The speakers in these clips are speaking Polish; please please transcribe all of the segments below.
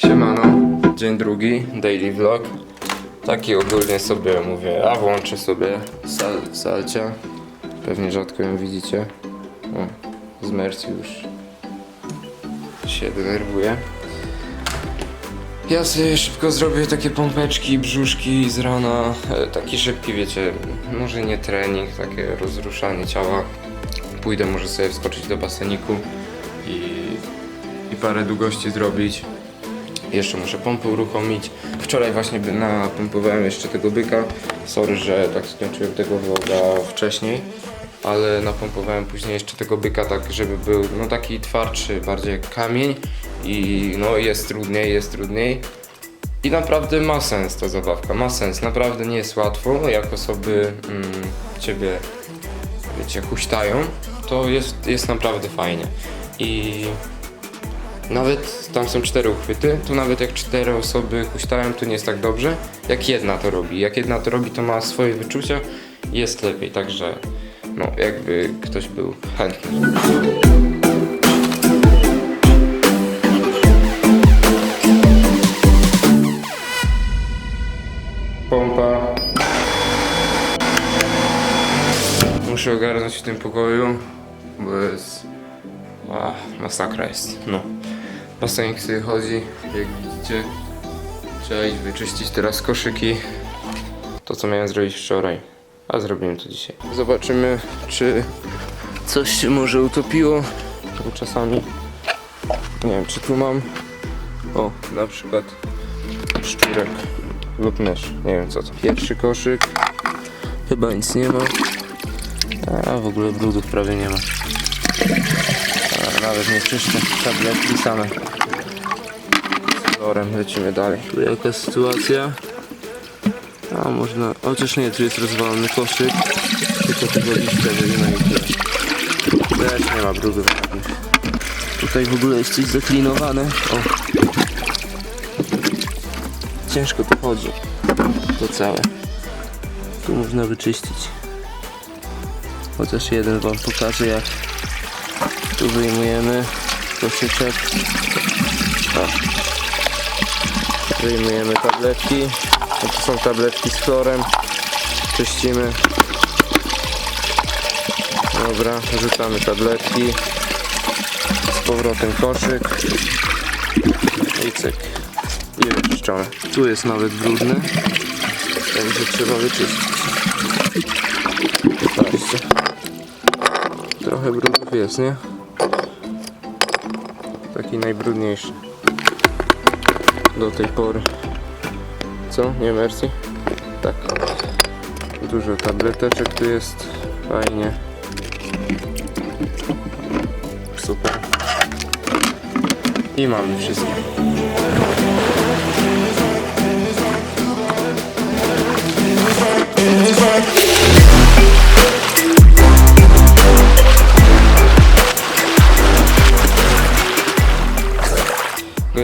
Siemano, dzień drugi, daily vlog. Taki ogólnie sobie mówię, a włączę sobie sal, salcia. Pewnie rzadko ją widzicie. O, z już się denerwuje. Ja sobie szybko zrobię takie pompeczki, brzuszki z rana. E, Taki szybki, wiecie, może nie trening, takie rozruszanie ciała. Pójdę może sobie wskoczyć do baseniku i, i parę długości zrobić. Jeszcze muszę pompę uruchomić. Wczoraj właśnie napompowałem jeszcze tego byka. Sorry, że tak skończyłem tego vloga wcześniej. Ale napompowałem później jeszcze tego byka tak, żeby był no taki twardszy, bardziej jak kamień. I no jest trudniej, jest trudniej. I naprawdę ma sens ta zabawka, ma sens. Naprawdę nie jest łatwo, jak osoby mm, ciebie, wiecie, huśtają, to jest, jest naprawdę fajnie. I nawet tam są cztery uchwyty, to nawet jak cztery osoby huśtają, to nie jest tak dobrze, jak jedna to robi. Jak jedna to robi, to ma swoje wyczucia i jest lepiej, także no jakby ktoś był chętny. Pompa. Muszę ogarnąć w tym pokoju, bo jest... A, masakra jest, no. Basenik sobie chodzi, jak widzicie. Trzeba iść wyczyścić teraz koszyki. To co miałem zrobić wczoraj, a zrobimy to dzisiaj. Zobaczymy, czy coś się może utopiło. Bo czasami nie wiem, czy tu mam. O, na przykład szczurek lub mysz. Nie wiem co to. Pierwszy koszyk. Chyba nic nie ma. A w ogóle brudów prawie nie ma. Nawet nie czyszczę tabletki same. Z kolorem lecimy dalej. Tu jaka sytuacja? A można. Chociaż nie, tu jest rozwalony koszyk. Tylko liścia wyjmę i. Też nie ma brudów. Tutaj w ogóle jest coś zaklinowane. O. Ciężko to chodzi. To całe. Tu można wyczyścić. Chociaż jeden wam pokażę jak tu wyjmujemy koszyczek. O. Wyjmujemy tabletki. No to są tabletki z chlorem. Czyścimy. Dobra, rzucamy tabletki. Z powrotem koszyk. I cyk. I wyczyszczone. Tu jest nawet brudny. Także trzeba wyczyścić. Patrzcie. Trochę brudów jest, nie? Taki najbrudniejszy. Do tej pory. Co? Nie Mercy? Tak. Dużo tableteczek tu jest. Fajnie. Super. I mamy wszystko.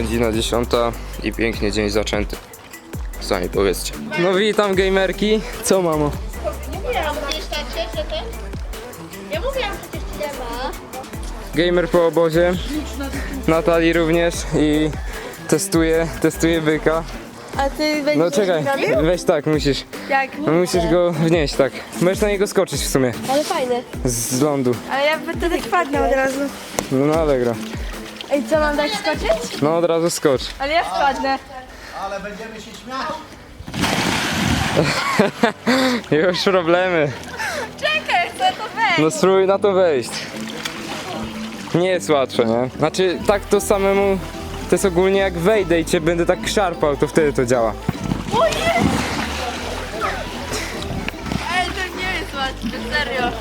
Godzina 10 i pięknie dzień zaczęty. Sami powiedzcie. No witam gamerki. Co mamo? Mówiłam gdzieś tak się, że ten? Ja mówiłam przecież nie ma. Gamer po obozie. Natalii również i testuje, testuje byka. A ty będziesz No czekaj, robił? weź tak, musisz. Jak No musisz go wnieść tak. Możesz na niego skoczyć w sumie. Ale fajne. Z lądu. Ale ja wtedy wpadnę od razu. No na Allegro. Ej, co mam dać skoczyć? No od razu skocz. Ale ja wpadnę. Już problemy. Czekaj, chcę to wejść. No spróbuj na to wejść. Nie jest łatwe, nie? Znaczy tak to samemu, to jest ogólnie jak wejdę i cię będę tak szarpał, to wtedy to działa. O jest! Ej, to nie jest łatwe, serio.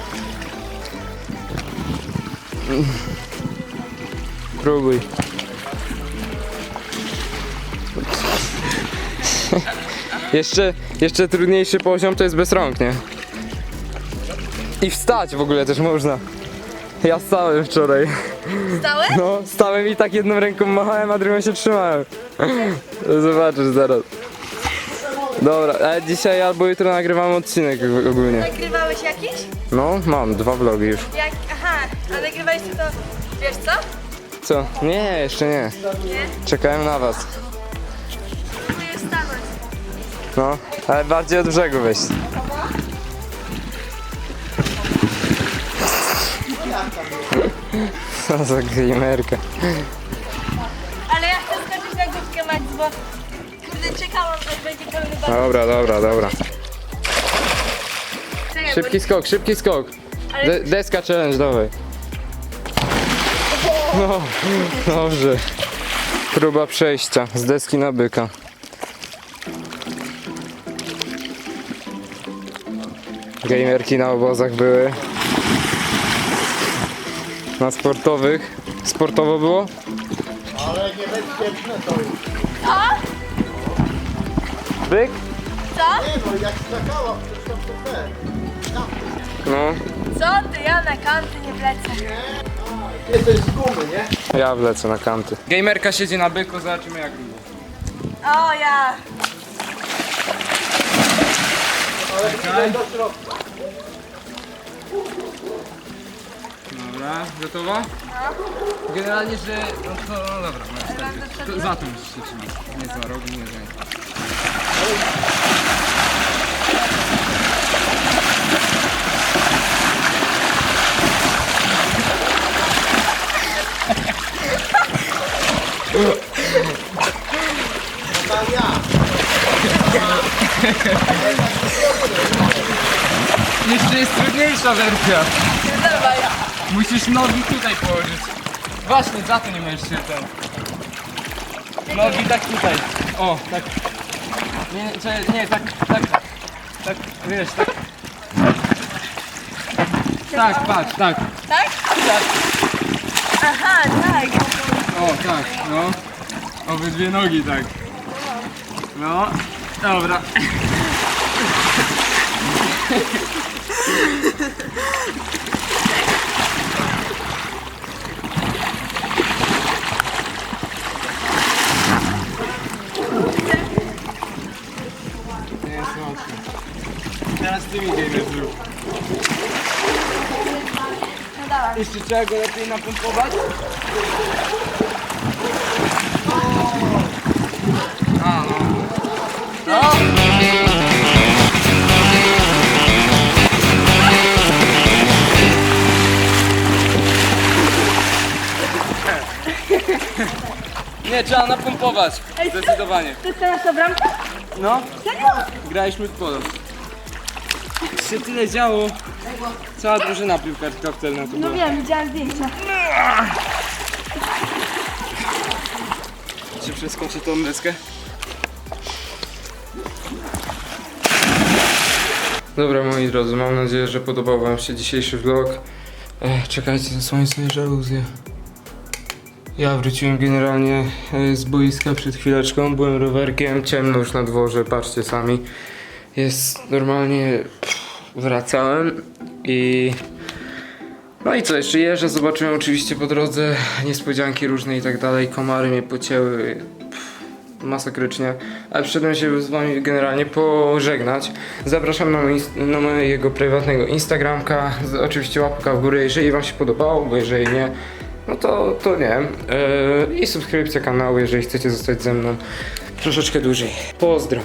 Próbuj. jeszcze, jeszcze trudniejszy poziom to jest bez rąk, nie? I wstać w ogóle też można. Ja stałem wczoraj. Stałeś? No, stałem i tak jedną ręką machałem, a drugą się trzymałem. Zobaczysz zaraz. Dobra, a dzisiaj albo jutro nagrywam odcinek og- ogólnie. Nagrywałeś jakiś? No, mam dwa vlogi już. Jak? Aha, a nagrywałeś to, wiesz co? Co? Nie, jeszcze nie. Czekałem na was. Próbuję stanąć. No, ale bardziej od brzegu weź. Co za gamerka. Ale ja chcę skoczyć na górkę Max, bo kurde czekałam, aż będzie pełny. Dobra, dobra, dobra. Czekaj, Szybki skok, szybki skok. De deska challenge, dawaj. No, dobrze. Próba przejścia z deski na byka. Gamerki na obozach były. Na sportowych. Sportowo było? Ale niebezpieczne to jest. Byk? Co? Nie no, jak skakała, to super. No, Co ty? Ja na kanty nie wlecę. Jesteś z gumy, nie? ja wlecę na kanty. Gamerka siedzi na byku, zobaczymy jak długo. O ja. Ale idę do środka. Dobra, gotowa? No. Generalnie, że... No to, no dobra, no, wtedy. to, za musisz się trzymać. Nie za rogu, nie za... Natalia, Jeszcze jest trudniejsza wersja. Musisz nogi tutaj położyć. Właśnie, za to nie możesz się ten... Nogi tak tutaj. O, tak. Nie, nie, czekaj, nie tak, tak, tak, wiesz, tak. Tak, patrz, tak. Tak? Tak. Aha, tak. O, tak, no. Obydwie nogi, tak. No, dobra. Nie jest łatwo. Teraz ty mi gamer zrób. No dawaj. Jeszcze trzeba go lepiej napompować. A, trzeba napompować. Zdecydowanie. To jest ta nasza bramka? No, Serio? graliśmy w polo. Się tyle działo. Cała drużyna piłkarska wcelna tu No była. wiem, widziałam zdjęcia. Czy przeskoczy tą deskę? Dobra moi drodzy, mam nadzieję, że podobał wam się dzisiejszy vlog. Ech, czekajcie, zasłonię sobie żaluzję. Ja wróciłem generalnie e, z boiska przed chwileczką, byłem rowerkiem, ciemno już na dworze, patrzcie sami. Jest normalnie... Wracałem i... No i co, jeszcze jeżdżę, zobaczyłem oczywiście po drodze niespodzianki różne i tak dalej, komary mnie pocięły, masakrycznie, ale przyszedłem się z wami generalnie pożegnać. Zapraszam na, na mojego prywatnego Instagramka, oczywiście łapka w górę, jeżeli wam się podobało, bo jeżeli nie, no to, to nie. Yy, I subskrypcja kanału, jeżeli chcecie zostać ze mną troszeczkę dłużej. Pozdro!